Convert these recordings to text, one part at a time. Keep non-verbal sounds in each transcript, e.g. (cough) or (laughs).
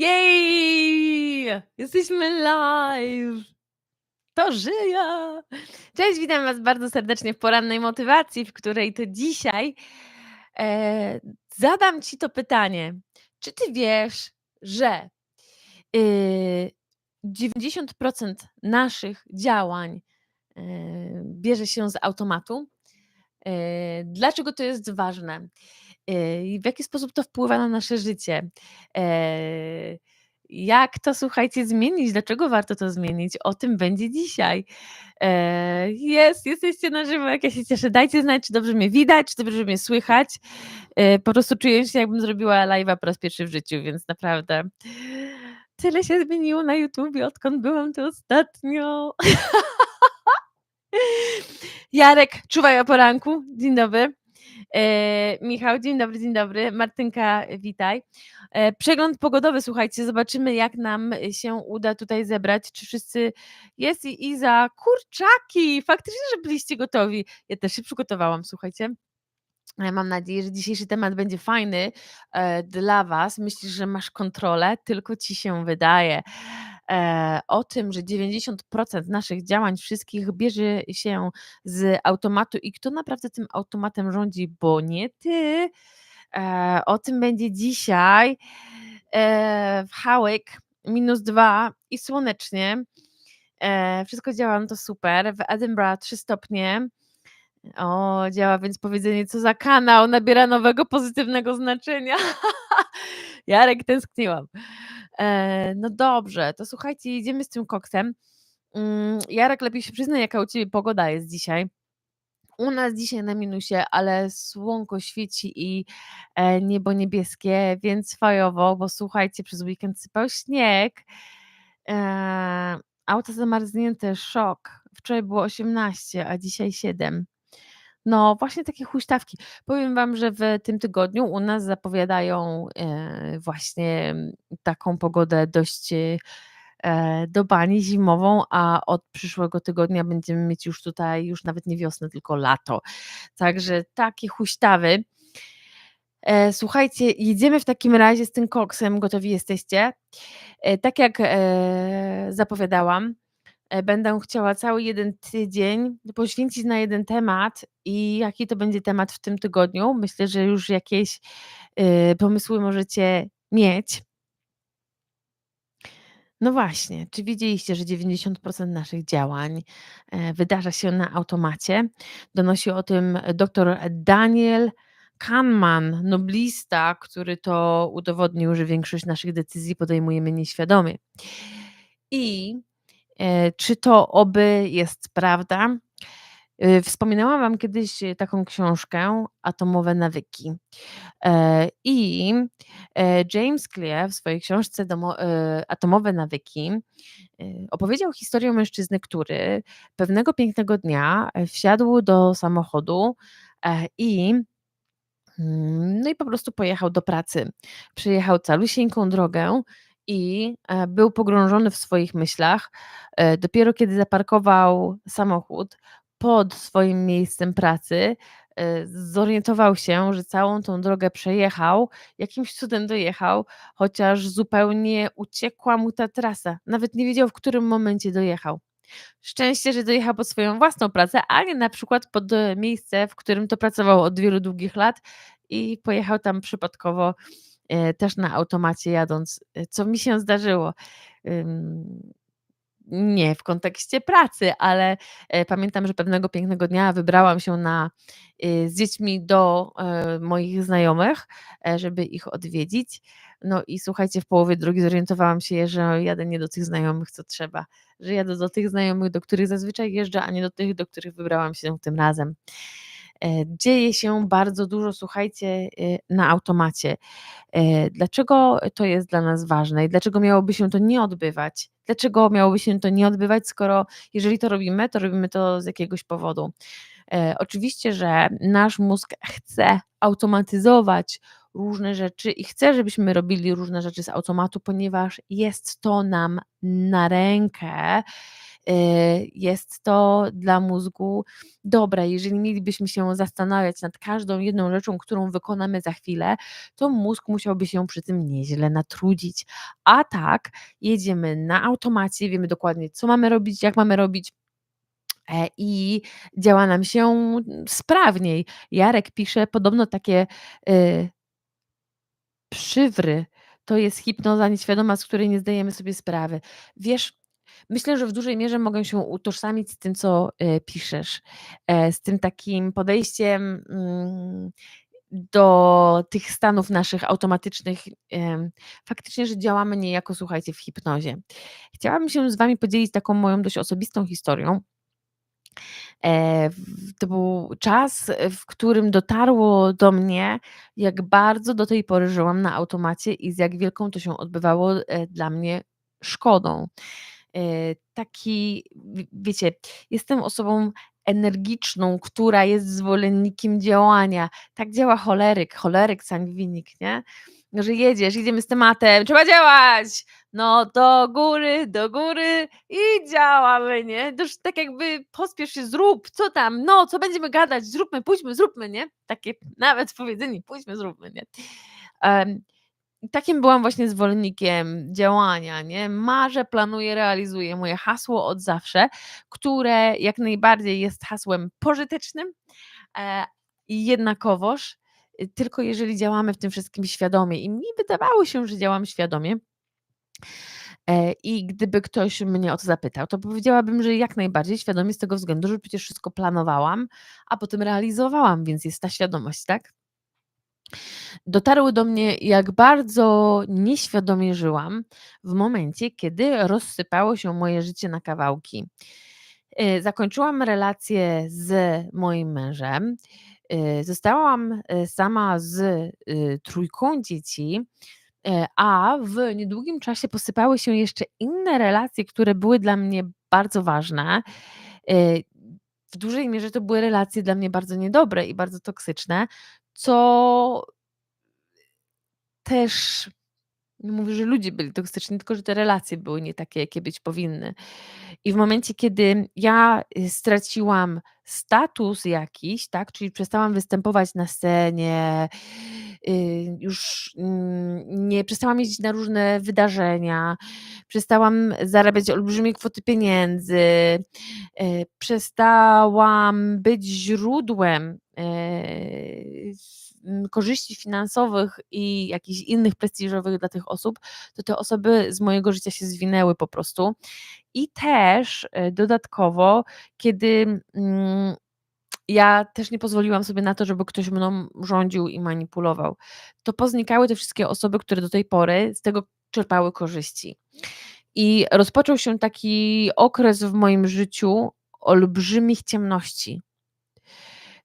Jej! Jesteśmy live! To żyje! Cześć, witam Was bardzo serdecznie w porannej motywacji, w której to dzisiaj e, zadam Ci to pytanie. Czy Ty wiesz, że y, 90% naszych działań e, bierze się z automatu? E, dlaczego to jest ważne? E, I w jaki sposób to wpływa na nasze życie? E, jak to, słuchajcie, zmienić? Dlaczego warto to zmienić? O tym będzie dzisiaj. E, jest, jesteście na żywo, jak ja się cieszę. Dajcie znać, czy dobrze mnie widać, czy dobrze mnie słychać. E, po prostu czuję się, jakbym zrobiła live'a po raz pierwszy w życiu, więc naprawdę tyle się zmieniło na YouTubie, odkąd byłam tu ostatnio. (laughs) Jarek, czuwaj o poranku. Dzień dobry. E, Michał, dzień dobry, dzień dobry. Martynka, witaj. E, przegląd pogodowy, słuchajcie, zobaczymy, jak nam się uda tutaj zebrać. Czy wszyscy jest i Iza, kurczaki, faktycznie, że byliście gotowi. Ja też się przygotowałam, słuchajcie. Ja mam nadzieję, że dzisiejszy temat będzie fajny e, dla Was. Myślisz, że masz kontrolę, tylko ci się wydaje. E, o tym, że 90% naszych działań wszystkich bierze się z automatu i kto naprawdę tym automatem rządzi, bo nie ty. E, o tym będzie dzisiaj. E, w Hałyk minus dwa i słonecznie. Wszystko działa, no to super. W Edinburgh 3 stopnie. O, działa więc powiedzenie, co za kanał, nabiera nowego pozytywnego znaczenia. (laughs) Jarek, tęskniłam. E, no dobrze, to słuchajcie, jedziemy z tym koksem. Mm, Jarek, lepiej się przyznaj, jaka u Ciebie pogoda jest dzisiaj. U nas dzisiaj na minusie, ale słonko świeci i e, niebo niebieskie, więc fajowo, bo słuchajcie, przez weekend sypał śnieg. E, auto zamarznięte, szok. Wczoraj było 18, a dzisiaj 7. No, właśnie takie huśtawki. Powiem Wam, że w tym tygodniu u nas zapowiadają e, właśnie taką pogodę dość e, do bani zimową, a od przyszłego tygodnia będziemy mieć już tutaj już nawet nie wiosnę, tylko lato. Także takie huśtawy. E, słuchajcie, jedziemy w takim razie z tym koksem, gotowi jesteście? Tak jak zapowiadałam, E, będę chciała cały jeden tydzień poświęcić na jeden temat i jaki to będzie temat w tym tygodniu. Myślę, że już jakieś y, pomysły możecie mieć. No właśnie, czy widzieliście, że 90% naszych działań e, wydarza się na automacie? Donosi o tym dr Daniel Kahneman, noblista, który to udowodnił, że większość naszych decyzji podejmujemy nieświadomie. I E, czy to oby jest prawda? E, wspominałam Wam kiedyś taką książkę Atomowe nawyki. E, I James Clear w swojej książce Atomowe nawyki opowiedział historię mężczyzny, który pewnego pięknego dnia wsiadł do samochodu i mm, no i po prostu pojechał do pracy. Przejechał calusieńką drogę i e, był pogrążony w swoich myślach. E, dopiero kiedy zaparkował samochód pod swoim miejscem pracy, e, zorientował się, że całą tą drogę przejechał, jakimś cudem dojechał, chociaż zupełnie uciekła mu ta trasa. Nawet nie wiedział, w którym momencie dojechał. Szczęście, że dojechał pod swoją własną pracę, a nie na przykład pod miejsce, w którym to pracował od wielu długich lat i pojechał tam przypadkowo też na automacie jadąc, e, co mi się zdarzyło. Nie w kontekście pracy, ale e, pamiętam, że pewnego pięknego dnia wybrałam się na, z dziećmi do moich znajomych, żeby ich odwiedzić. No i słuchajcie, w połowie drogi zorientowałam się, że jadę nie do tych znajomych, co trzeba, że jadę do tych znajomych, do których zazwyczaj jeżdżę, a nie do tych, do których wybrałam się tym razem. E, dzieje się bardzo dużo, słuchajcie, e, na automacie. E, dlaczego to jest dla nas ważne i dlaczego miałoby się to nie odbywać? Dlaczego miałoby się to nie odbywać, skoro jeżeli to robimy, to robimy to z jakiegoś powodu? Oczywiście, że nasz mózg chce automatyzować różne rzeczy i chce, żebyśmy robili różne rzeczy z automatu, ponieważ jest to nam na rękę jest to dla mózgu dobre. Jeżeli mielibyśmy się zastanawiać nad każdą jedną rzeczą, którą wykonamy za chwilę, to mózg musiałby się przy tym nieźle natrudzić. A tak, jedziemy na automacie, wiemy dokładnie, co mamy robić, jak mamy robić. E, I działa nam się sprawniej. Jarek pisze podobno takie y, przywry to jest hipnoza nieświadoma, z której nie zdajemy sobie sprawy. Wiesz, myślę, że w dużej mierze mogę się utożsamić z tym, co y, piszesz, e, z tym takim podejściem mm, do tych stanów naszych automatycznych. Faktycznie, że działamy niejako, słuchajcie, w hipnozie. Chciałabym się z Wami podzielić taką moją dość osobistą historią. E, to był czas, w którym dotarło do mnie, jak bardzo do tej pory żyłam na automacie i z jak wielką to się odbywało, e, dla mnie szkodą. E, taki, wiecie, jestem osobą energiczną, która jest zwolennikiem działania. Tak działa choleryk, choleryk, sangwinik, nie? Że jedziesz, idziemy z tematem, trzeba działać! No do góry, do góry i działamy, nie? To już tak jakby pospiesz się, zrób, co tam, no, co będziemy gadać, zróbmy, pójdźmy, zróbmy, nie? Takie nawet powiedzenie, pójdźmy, zróbmy, nie? Em, takim byłam właśnie zwolennikiem działania, nie? Marzę, planuję, realizuję. Moje hasło od zawsze, które jak najbardziej jest hasłem pożytecznym e, i jednakowoż, y, tylko jeżeli działamy w tym wszystkim świadomie. I mi wydawało się, że działam świadomie. E, I gdyby ktoś mnie o to zapytał, to powiedziałabym, że jak najbardziej świadomie z tego względu, że przecież wszystko planowałam, a potem realizowałam, więc jest ta świadomość, tak? Dotarły do mnie, jak bardzo nieświadomie żyłam w momencie, kiedy rozsypało się moje życie na kawałki. E, zakończyłam relację z moim mężem. e, Zostałam e, sama z trójką dzieci, a w niedługim czasie posypały się jeszcze inne relacje, które były dla mnie bardzo ważne. W dużej mierze to były relacje dla mnie bardzo niedobre i bardzo toksyczne, co też nie mówię, że ludzie byli toksyczni, tylko że te relacje były nie takie, jakie być powinny. I w momencie, kiedy ja y, straciłam status jakiś, tak, czyli przestałam występować na scenie, już mm, nie przestałam jeździć na różne wydarzenia, przestałam zarabiać olbrzymie kwoty pieniędzy, y, przestałam być źródłem y, korzyści finansowych i jakichś innych prestiżowych dla tych osób, to te osoby z mojego życia się zwinęły po prostu. I też dodatkowo, kiedy mm, ja też nie pozwoliłam sobie na to, żeby ktoś mną rządził i manipulował, to poznikały te wszystkie osoby, które do tej pory z tego czerpały korzyści. I rozpoczął się taki okres w moim życiu olbrzymich ciemności.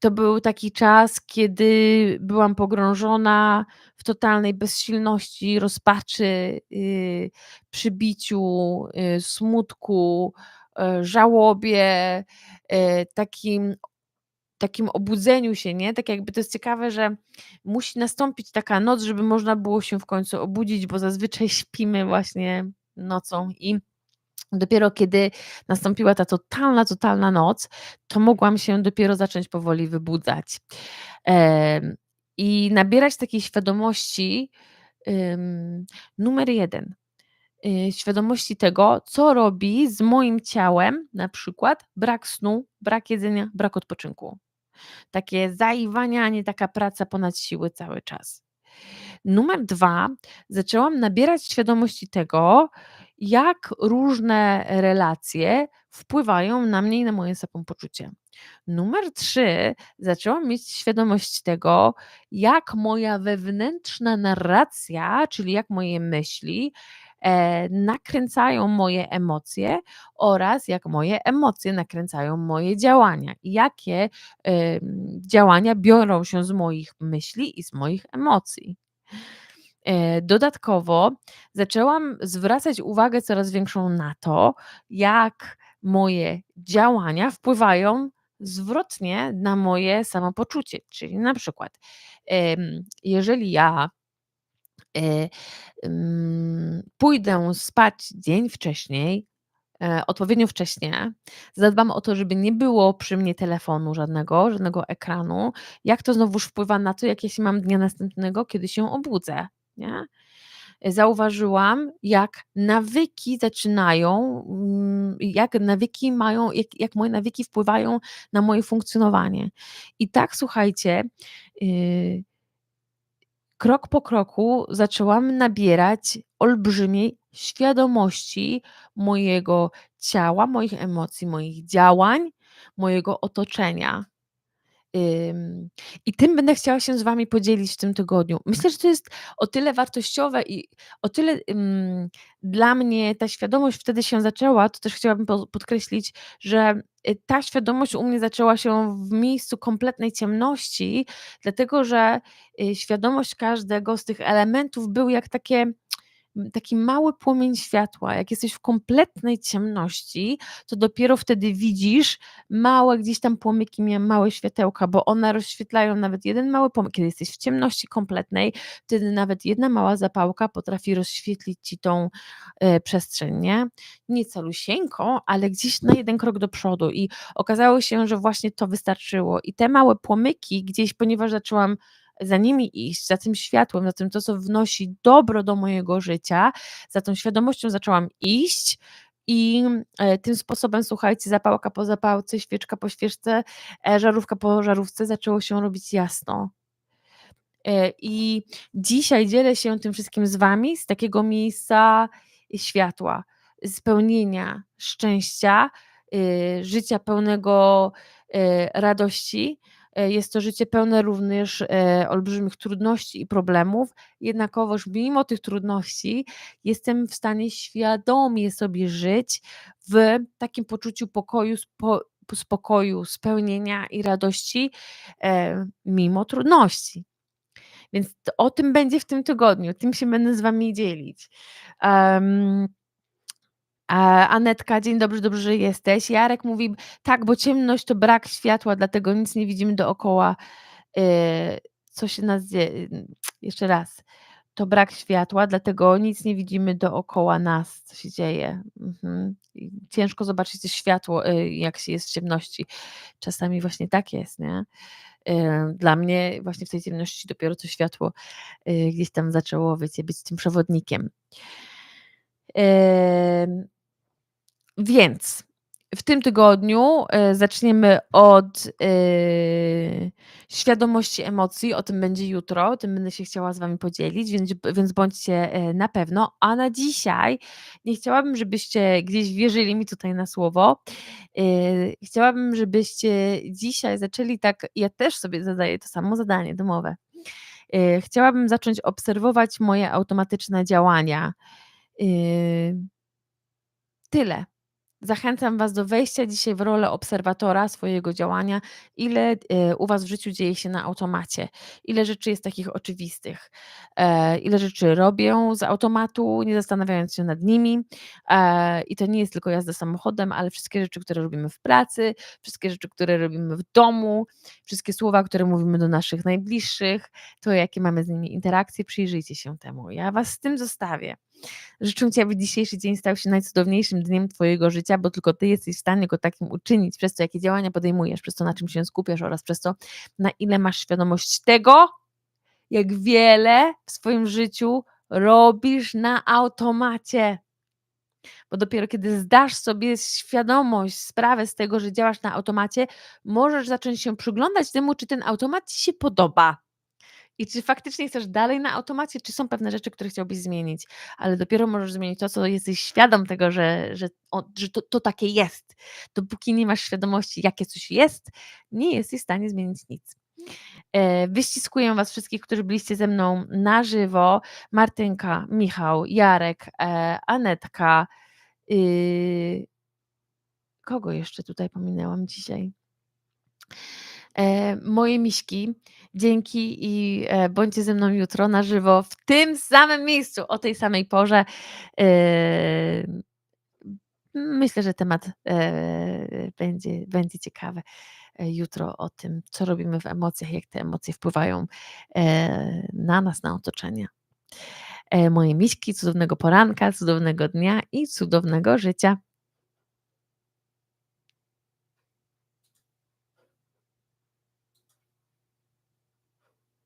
To był taki czas, kiedy byłam pogrążona w totalnej bezsilności, rozpaczy, yy, przybiciu, yy, smutku, yy, żałobie, yy, takim takim obudzeniu się, nie? Tak jakby to jest ciekawe, że musi nastąpić taka noc, żeby można było się w końcu obudzić, bo zazwyczaj (laughs) śpimy właśnie nocą i Dopiero kiedy nastąpiła ta totalna, totalna noc, to mogłam się dopiero zacząć powoli wybudzać. I nabierać takiej świadomości, numer jeden, y, świadomości tego, co robi z moim ciałem, na przykład brak snu, brak jedzenia, brak odpoczynku. Takie zaiwanianie, taka praca ponad siły cały czas. Numer dwa, zaczęłam nabierać świadomości tego, jak różne relacje wpływają na mnie i na moje samopoczucie. Numer trzy, zaczęłam mieć świadomość tego, jak moja wewnętrzna narracja, czyli jak moje myśli, nakręcają moje emocje oraz jak moje emocje nakręcają moje działania jakie em, działania biorą się z moich myśli i z moich emocji. E, Dodatkowo zaczęłam zwracać uwagę coraz większą na to, jak moje działania wpływają zwrotnie na moje samopoczucie. Czyli na przykład, jeżeli ja e, pójdę spać dzień wcześniej, e, odpowiednio wcześnie, zadbam o to, żeby nie było przy mnie telefonu żadnego, żadnego ekranu, jak to znowuż wpływa na to, jak ja się mam dnia następnego, kiedy się obudzę, nie? Zauważyłam, jak nawyki zaczynają, mm, jak nawyki mają, jak jak moje nawyki wpływają na moje funkcjonowanie. I tak słuchajcie, yy krok po kroku zaczęłam nabierać olbrzymiej świadomości mojego ciała, moich emocji, moich działań, mojego otoczenia. I tym będę chciała się z Wami podzielić w tym tygodniu. Myślę, że to jest o tyle wartościowe i o tyle dla mnie ta świadomość wtedy się zaczęła, to też chciałabym po, podkreślić, że y, ta świadomość u mnie zaczęła się w miejscu kompletnej ciemności, dlatego że y, świadomość każdego z tych elementów był jak takie taki mały płomień światła. Jak jesteś w kompletnej ciemności, to dopiero wtedy widzisz małe gdzieś tam płomyki, małe światełka, bo one rozświetlają nawet jeden mały płomyk. Kiedy jesteś w ciemności kompletnej, wtedy nawet jedna mała zapałka potrafi rozświetlić ci tą e, przestrzeń, nie? Nie calusieńko, ale gdzieś na jeden krok do przodu i okazało się, że właśnie to wystarczyło i te małe płomyki gdzieś, ponieważ zaczęłam za nimi iść, za tym światłem, za tym to, co wnosi dobro do mojego życia, za tą świadomością zaczęłam iść. I e, tym sposobem, słuchajcie, zapałka po zapałce, świeczka po świeczce, e, żarówka po żarówce zaczęło się robić jasno. E, I dzisiaj dzielę się tym wszystkim z Wami z takiego miejsca światła, spełnienia, szczęścia, życia pełnego radości, jest to życie pełne również e, olbrzymich trudności i problemów, jednakowoż mimo tych trudności jestem w stanie świadomie sobie żyć w takim poczuciu pokoju, spo, spokoju, spełnienia i radości e, mimo trudności. Więc o tym będzie w tym tygodniu, tym się będę z Wami dzielić. Um, Anetka, dzień dobry, dobrze, że jesteś. Jarek mówi, tak, bo ciemność to brak światła, dlatego nic nie widzimy dookoła. Yy, co się nas dzieje? Jeszcze raz. To brak światła, dlatego nic nie widzimy dookoła nas, co się dzieje. Mhm. Ciężko zobaczyć światło, yy, jak się jest w ciemności. Czasami właśnie tak jest, nie? Dla mnie właśnie w tej ciemności dopiero to światło gdzieś tam zaczęło, wiecie, być tym przewodnikiem. Więc w tym tygodniu e, zaczniemy od yy, świadomości emocji, o tym będzie jutro, o tym będę się chciała z Wami podzielić, więc, więc bądźcie e, na pewno. A na dzisiaj nie chciałabym, żebyście gdzieś wierzyli mi tutaj na słowo. Chciałabym, żebyście dzisiaj zaczęli tak, ja też sobie zadaję to samo zadanie domowe. Chciałabym zacząć obserwować moje automatyczne działania. Tyle. Zachęcam Was do wejścia dzisiaj w rolę obserwatora swojego działania, ile e, u Was w życiu dzieje się na automacie, ile rzeczy jest takich oczywistych, e, ile rzeczy robię z automatu, nie zastanawiając się nad nimi. E, I to nie jest tylko jazda samochodem, ale wszystkie rzeczy, które robimy w pracy, wszystkie rzeczy, które robimy w domu, wszystkie słowa, które mówimy do naszych najbliższych, to jakie mamy z nimi interakcje, przyjrzyjcie się temu. Ja Was z tym zostawię. Życzę Ci, aby dzisiejszy dzień stał się najcudowniejszym dniem Twojego życia, bo tylko Ty jesteś w stanie go takim uczynić, przez to, jakie działania podejmujesz, przez to, na czym się skupiasz oraz przez to, na ile masz świadomość tego, jak wiele w swoim życiu robisz na automacie. Bo dopiero kiedy zdasz sobie świadomość, sprawę z tego, że działasz na automacie, możesz zacząć się przyglądać temu, czy ten automat ci się podoba. I czy faktycznie chcesz dalej na automacie, czy są pewne rzeczy, które chciałbyś zmienić, ale dopiero możesz zmienić to, co jesteś świadom tego, że, że, o, że to, to takie jest. Dopóki nie masz świadomości, jakie coś jest, nie jesteś w stanie zmienić nic. E, wyściskuję Was wszystkich, którzy byliście ze mną na żywo. Martynka, Michał, Jarek, e, Anetka. Yy, kogo jeszcze tutaj pominęłam dzisiaj? E, moje miśki, dzięki i e, bądźcie ze mną jutro na żywo w tym samym miejscu, o tej samej porze. E, myślę, że temat będzie, będzie ciekawy jutro o tym, co robimy w emocjach, jak te emocje wpływają na nas, na otoczenie. Moje miśki, cudownego poranka, cudownego dnia i cudownego życia.